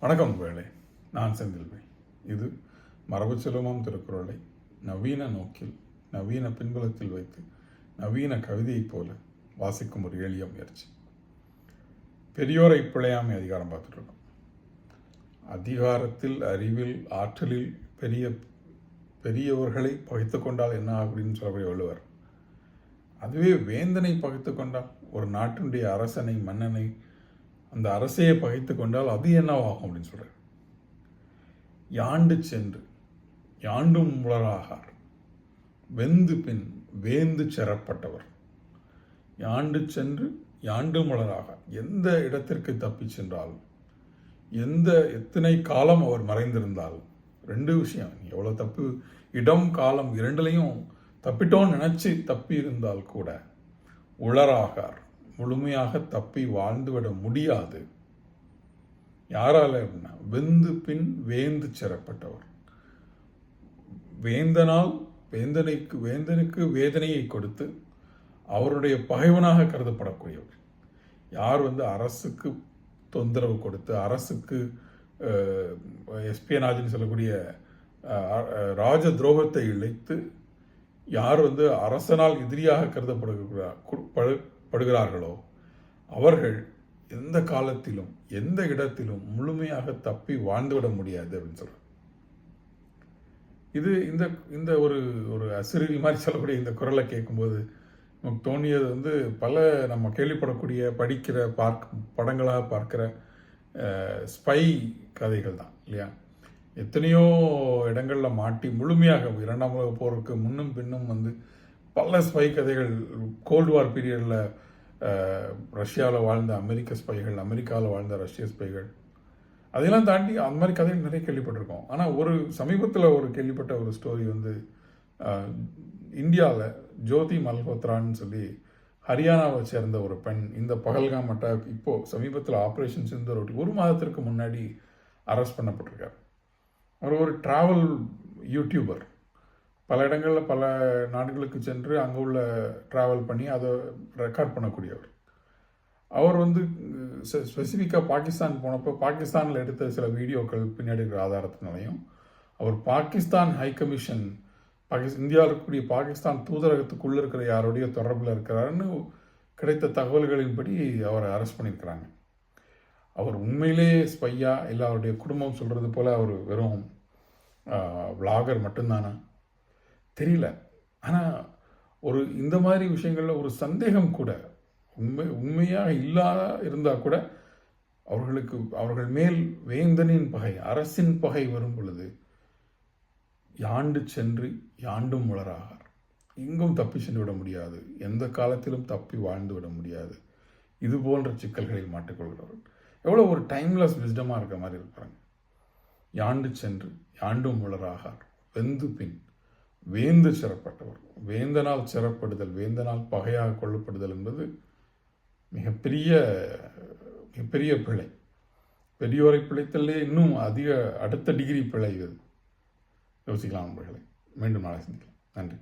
வணக்கம் வேளை நான் செந்தில்வை இது மரபு செல்வமாம் திருக்குறளை நவீன நோக்கில் நவீன பின்புலத்தில் வைத்து நவீன கவிதையைப் போல வாசிக்கும் ஒரு எளிய முயற்சி. பெரியோரை பிழையாமை அதிகாரம் பார்த்துட்ருக்கோம் அதிகாரத்தில் அறிவில் ஆற்றலில் பெரிய பெரியவர்களை பகைத்து கொண்டால் என்ன அப்படின்னு சொல்லக்கூடிய வள்ளுவர். அதுவே வேந்தனை பகைத்து கொண்டால் ஒரு நாட்டினுடைய அரசனை மன்னனை அந்த அரசையை பகைத்து கொண்டால் அது என்னவாகும் அப்படின்னு சொல்கிறார் யாண்டு சென்று யாண்டும் உளராகார். வெந்து பின் வேந்து செறப்பட்டவர். யாண்டு சென்று யாண்டு மலராக எந்த இடத்திற்கு தப்பிச் சென்றாலும் எந்த எத்தனை காலம் அவர் மறைந்திருந்தாலும் ரெண்டு விஷயம். எவ்வளோ தப்பு இடம் காலம் இரண்டுலையும் தப்பிட்டோன்னு நினச்சி தப்பி இருந்தால் கூட உளராகார். முழுமையாக தப்பி வாழ்ந்துவிட முடியாது. யாரால அப்படின்னா வெந்து பின் வேந்து செறப்பட்டவர். வேந்தனால் வேந்தனைக்கு வேந்தனுக்கு வேதனையை கொடுத்து அவருடைய பகைவனாக கருதப்படக்கூடியவர். யார் வந்து அரசுக்கு தொந்தரவு கொடுத்து அரசுக்கு எஸ்பியனாஜின்னு சொல்லக்கூடிய அஹ், ராஜ துரோகத்தை இழைத்து யார் வந்து அரசனால் எதிரியாக கருதப்படக்கூடிய படுகிறார்களோ? அவர்கள் எந்த காலத்திலும் எந்த இடத்திலும் முழுமையாக தப்பி வாழ்ந்துவிட முடியாது அப்படின்னு சொல்றார் இது இந்த இந்த ஒரு ஒரு அசிறில் மாதிரி சொல்லக்கூடிய இந்த குரலை கேட்கும்போது நமக்கு தோணியது வந்து பல நம்ம கேள்விப்படக்கூடிய படிக்கிற பார்க்க படங்களாக பார்க்கிற ஸ்பை கதைகள் தான் இல்லையா? எத்தனையோ இடங்களில் மாட்டி முழுமையாக இரண்டாம் உலக போருக்கு முன்னும் பின்னும் வந்து பல ஸ்பை கதைகள் கோல்டு வார் பீரியடில் ரஷ்யாவில் வாழ்ந்த அமெரிக்க ஸ்பைகள் அமெரிக்காவில் வாழ்ந்த ரஷ்ய ஸ்பைகள் அதையெல்லாம் தாண்டி அந்த மாதிரி கதைகள் நிறைய கேள்விப்பட்டிருக்கோம். ஆனால் ஒரு சமீபத்தில் ஒரு கேள்விப்பட்ட ஒரு ஸ்டோரி வந்து இந்தியாவில் ஜோதி மல்ஹோத்ரான்னு சொல்லி ஹரியானாவை சேர்ந்த ஒரு பெண் இந்த பகல்காம் அட்டாக் இப்போது சமீபத்தில் ஆப்ரேஷன் சிந்தர் ஒட்டி ஒரு மாதத்திற்கு முன்னாடி அரெஸ்ட் பண்ணப்பட்டிருக்கார். அவர் ஒரு ட்ராவல் யூடியூபர் பல இடங்களில் பல நாடுகளுக்கு சென்று அங்கே உள்ள ட்ராவல் பண்ணி அதை ரெக்கார்ட் பண்ணக்கூடியவர். அவர் வந்து ஸ்பெசிஃபிக்காக பாகிஸ்தான் போனப்போ பாகிஸ்தானில் எடுத்த சில வீடியோக்கள் பின்னாடி இருக்கிற ஆதாரத்தினாலையும் அவர் பாகிஸ்தான் ஹை கமிஷன் பாகிஸ் இந்தியாவில் இருக்கக்கூடிய பாகிஸ்தான் தூதரகத்துக்குள்ளே இருக்கிற யாருடைய தொடர்பில் இருக்கிறாருன்னு கிடைத்த தகவல்களின்படி அவரை அரெஸ்ட் பண்ணியிருக்கிறாங்க. அவர் உண்மையிலே ஸ்பையா இல்லை அவருடைய குடும்பம் சொல்கிறது போல் அவர் வெறும் விளாகர் மட்டும்தானா? தெரியல. ஆனால் ஒரு இந்த மாதிரி விஷயங்களில் ஒரு சந்தேகம் கூட உண்மை உண்மையாக இல்லாத இருந்தால் கூட அவர்களுக்கு அவர்கள் மேல் வேந்தனின் பகை அரசின் பகை வரும் பொழுது யாண்டு சென்று யாண்டும் உளராகார் எங்கும் தப்பி சென்று விட முடியாது. எந்த காலத்திலும் தப்பி வாழ்ந்து விட முடியாது. இது போன்ற சிக்கல்களில் மாட்டிக்கொள்கிறவர்கள். எவ்வளோ ஒரு டைம்லெஸ் விஸ்டமாக இருக்க மாதிரி இருக்கிறாங்க யாண்டு சென்று யாண்டும் உளராகார் வெந்து பின் வேந்து சிறப்பட்டவர். வேந்தனால் சிறப்படுதல் வேந்தனால் பகையாக கொள்ளப்படுதல் என்பது மிகப்பெரிய மிகப்பெரிய பிழை. பெரியோரை பிழைத்தலே இன்னும் அதிக அடுத்த டிகிரி பிழை இது. யோசிக்கலாம் நண்பர்களை. மீண்டும் நாளை சந்திக்கலாம். நன்றி.